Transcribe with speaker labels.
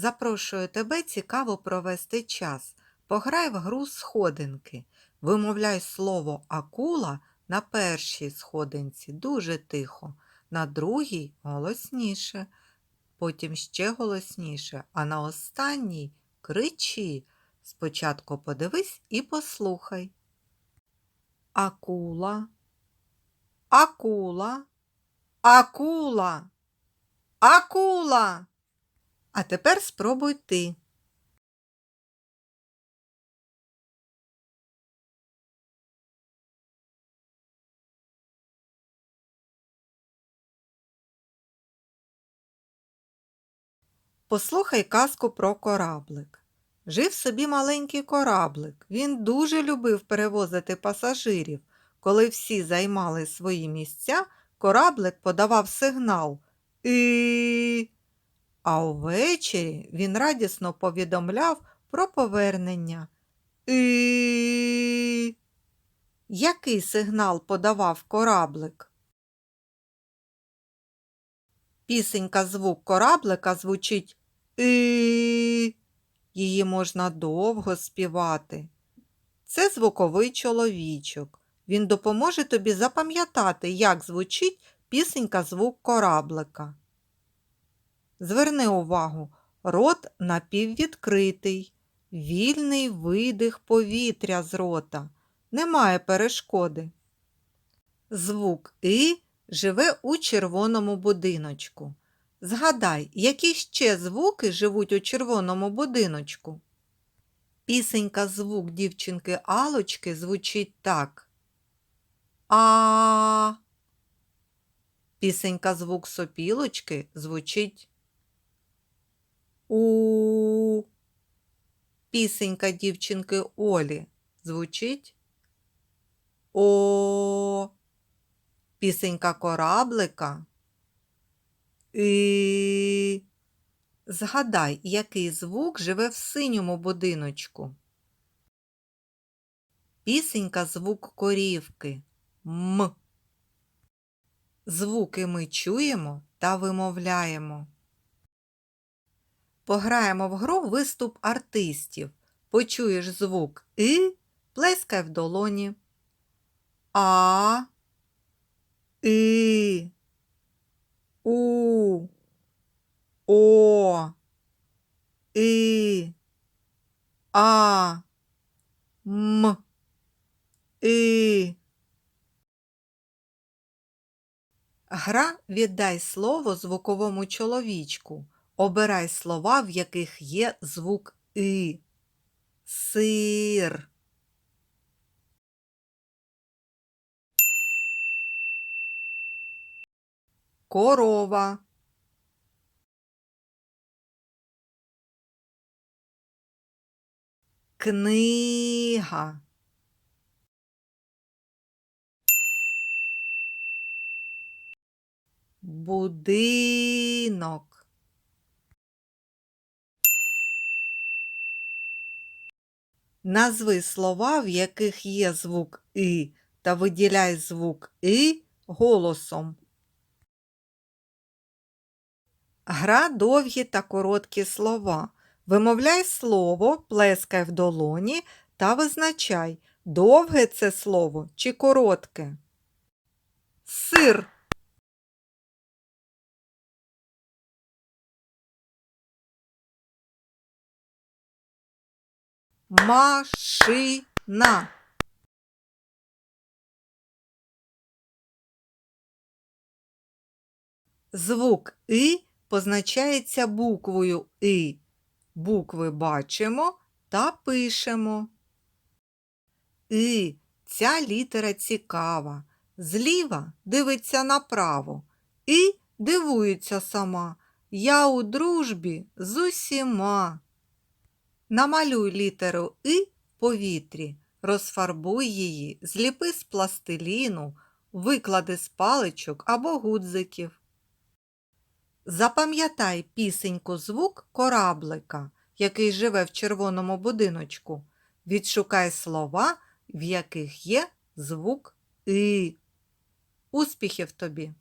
Speaker 1: запрошую тебе цікаво провести час. Пограй в гру сходинки. Вимовляй слово акула на першій сходинці дуже тихо, на другій голосніше, потім ще голосніше, а на останній кричи. Спочатку подивись і послухай. Акула, акула, акула, акула. А тепер спробуй ти. Послухай казку про кораблик. Жив собі маленький кораблик. Він дуже любив перевозити пасажирів. Коли всі займали свої місця, кораблик подавав сигнал і. А увечері він радісно повідомляв про повернення. І. Який сигнал подавав кораблик? Пісенька звук кораблика звучить і. Її можна довго співати. Це звуковий чоловічок. Він допоможе тобі запам'ятати, як звучить пісенька звук кораблика. Зверни увагу, рот напіввідкритий, вільний видих повітря з рота. Немає перешкоди. Звук І живе у червоному будиночку. Згадай, які ще звуки живуть у червоному будиночку? Пісенька звук дівчинки Алочки звучить так. А. Пісенька звук сопілочки звучить У. Пісенька дівчинки Олі звучить О. Пісенька кораблика І. Згадай, який звук живе в синьому будиночку. Пісенька звук корівки М. Звуки ми чуємо та вимовляємо. Пограємо в гру виступ артистів. Почуєш звук И, плескай в долоні. А, И, У, О, И, А, М, И. Гра віддай слово звуковому чоловічку. Обирай слова, в яких є звук И. Сир. Корова. Книга. Будинок. Назви слова, в яких є звук И, та виділяй звук И голосом. Гра довгі та короткі слова. Вимовляй слово, плескай в долоні та визначай, довге це слово чи коротке. Сир. Машина. Звук И позначається буквою И. Букви бачимо та пишемо. И. Ця літера цікава. Зліва дивиться направо. І дивується сама. Я у дружбі з усіма. Намалюй літеру И в повітрі, розфарбуй її, зліпи з пластиліну, виклади з паличок або гудзиків. Запам'ятай пісеньку звук кораблика, який живе в червоному будиночку. Відшукай слова, в яких є звук И. Успіхів тобі!